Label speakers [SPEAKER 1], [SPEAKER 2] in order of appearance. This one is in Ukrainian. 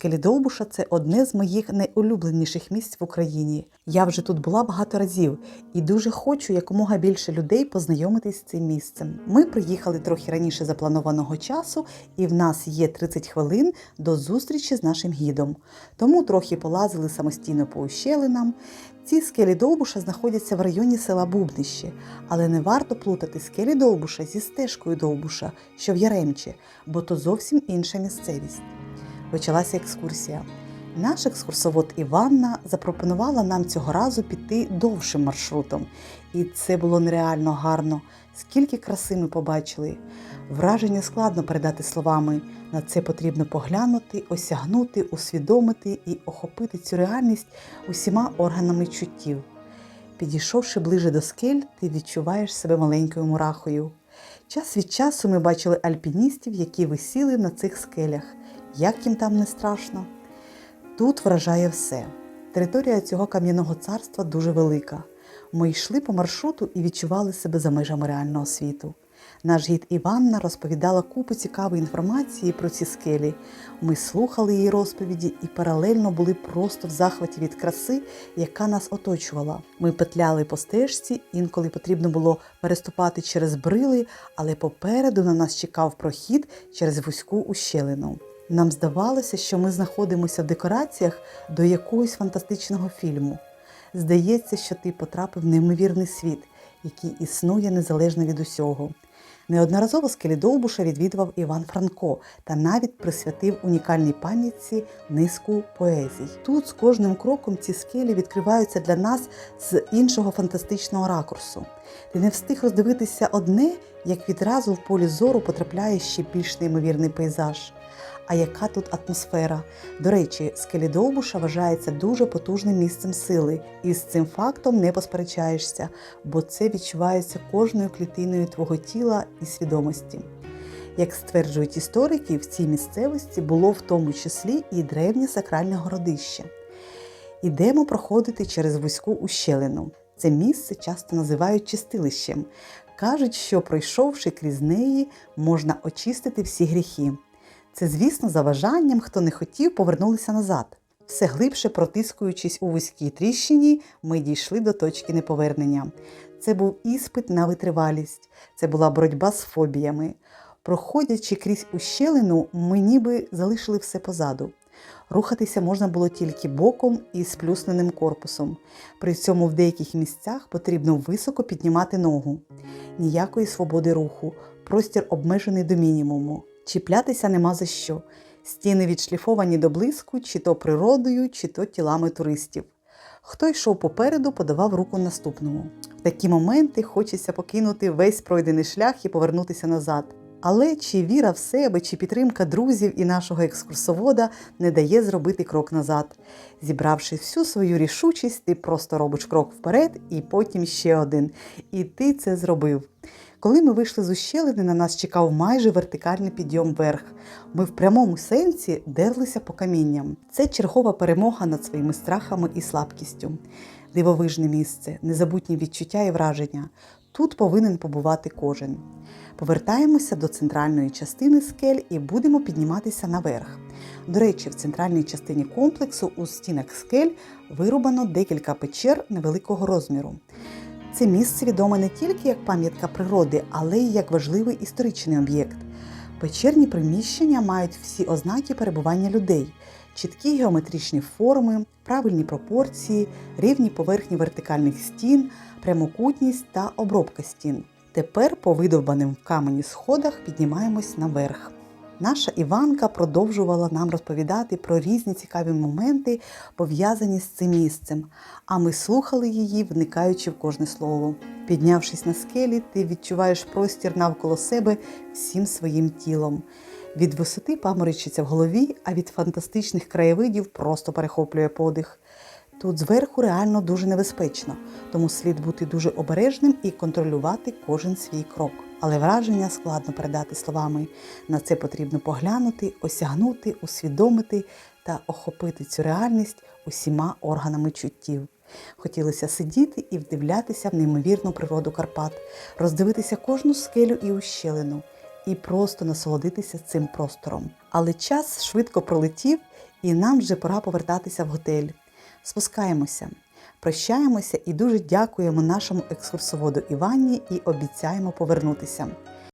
[SPEAKER 1] Скелі Довбуша це одне з моїх найулюбленіших місць в Україні. Я вже тут була багато разів і дуже хочу якомога більше людей познайомитись з цим місцем. Ми приїхали трохи раніше запланованого часу, і в нас є 30 хвилин до зустрічі з нашим гідом. Тому трохи полазили самостійно по ущелинам. Ці скелі Довбуша знаходяться в районі села Бубнище, але не варто плутати скелі Довбуша зі стежкою Довбуша, що в Яремчі, бо то зовсім інша місцевість. Почалася екскурсія. Наш екскурсовод Іванна запропонувала нам цього разу піти довшим маршрутом, і це було нереально гарно. Скільки краси ми побачили. Враження складно передати словами. На це потрібно поглянути, осягнути, усвідомити і охопити цю реальність усіма органами чуттів. Підійшовши ближе до скель, ти відчуваєш себе маленькою мурахою. Час від часу ми бачили альпіністів, які висіли на цих скелях. Як їм там не страшно? Тут вражає все. Територія цього кам'яного царства дуже велика. Ми йшли по маршруту і відчували себе за межами реального світу. Наш гід Іванна розповідала купу цікавої інформації про ці скелі. Ми слухали її розповіді і паралельно були просто в захваті від краси, яка нас оточувала. Ми петляли по стежці, інколи потрібно було переступати через брили, але попереду на нас чекав прохід через вузьку ущелину. Нам здавалося, що ми знаходимося в декораціях до якогось фантастичного фільму. Здається, що ти потрапив в неймовірний світ, який існує незалежно від усього. Неодноразово скелі Довбуша відвідував Іван Франко та навіть присвятив унікальній пам'ятці низку поезій. Тут з кожним кроком ці скелі відкриваються для нас з іншого фантастичного ракурсу. Ти не встиг роздивитися одне, як відразу в полі зору потрапляє ще більш неймовірний пейзаж. А яка тут атмосфера? До речі, скелі Довбуша вважається дуже потужним місцем сили, і з цим фактом не посперечаєшся, бо це відчувається кожною клітиною твого тіла і свідомості. Як стверджують історики, в цій місцевості було в тому числі і древнє сакральне городище. Ідемо проходити через вузьку ущелину. Це місце часто називають чистилищем. Кажуть, що пройшовши крізь неї, можна очистити всі гріхи. Це, звісно, за бажанням, хто не хотів, повернулися назад. Все глибше протискуючись у вузькій тріщині, ми дійшли до точки неповернення. Це був іспит на витривалість, це була боротьба з фобіями. Проходячи крізь ущелину, ми ніби залишили все позаду. Рухатися можна було тільки боком і сплюсненим корпусом. При цьому в деяких місцях потрібно високо піднімати ногу. Ніякої свободи руху, простір обмежений до мінімуму. Чіплятися нема за що. Стіни відшліфовані до блиску, чи то природою, чи то тілами туристів. Хто йшов попереду, подавав руку наступному. В такі моменти хочеться покинути весь пройдений шлях і повернутися назад. Але чи віра в себе, чи підтримка друзів і нашого екскурсовода не дає зробити крок назад. Зібравши всю свою рішучість, ти просто робиш крок вперед і потім ще один. І ти це зробив. Коли ми вийшли з ущелини, на нас чекав майже вертикальний підйом вверх. Ми в прямому сенсі дерлися по камінням. Це чергова перемога над своїми страхами і слабкістю. Дивовижне місце, незабутні відчуття і враження. Тут повинен побувати кожен. Повертаємося до центральної частини скель і будемо підніматися наверх. До речі, в центральній частині комплексу у стінах скель вирубано декілька печер невеликого розміру. Це місце відоме не тільки як пам'ятка природи, але й як важливий історичний об'єкт. Печерні приміщення мають всі ознаки перебування людей: чіткі геометричні форми, правильні пропорції, рівні поверхні вертикальних стін, прямокутність та обробка стін. Тепер по видовбаним в камені сходах піднімаємось наверх. Наша Іванка продовжувала нам розповідати про різні цікаві моменти, пов'язані з цим місцем, а ми слухали її, вникаючи в кожне слово. Піднявшись на скелі, ти відчуваєш простір навколо себе всім своїм тілом. Від висоти паморочиться в голові, а від фантастичних краєвидів просто перехоплює подих. Тут зверху реально дуже небезпечно, тому слід бути дуже обережним і контролювати кожен свій крок. Але враження складно передати словами. На це потрібно поглянути, осягнути, усвідомити та охопити цю реальність усіма органами чуттів. Хотілося сидіти і вдивлятися в неймовірну природу Карпат, роздивитися кожну скелю і ущелину. І просто насолодитися цим простором. Але час швидко пролетів, і нам вже пора повертатися в готель. Спускаємося, прощаємося і дуже дякуємо нашому екскурсоводу Іванні і обіцяємо повернутися.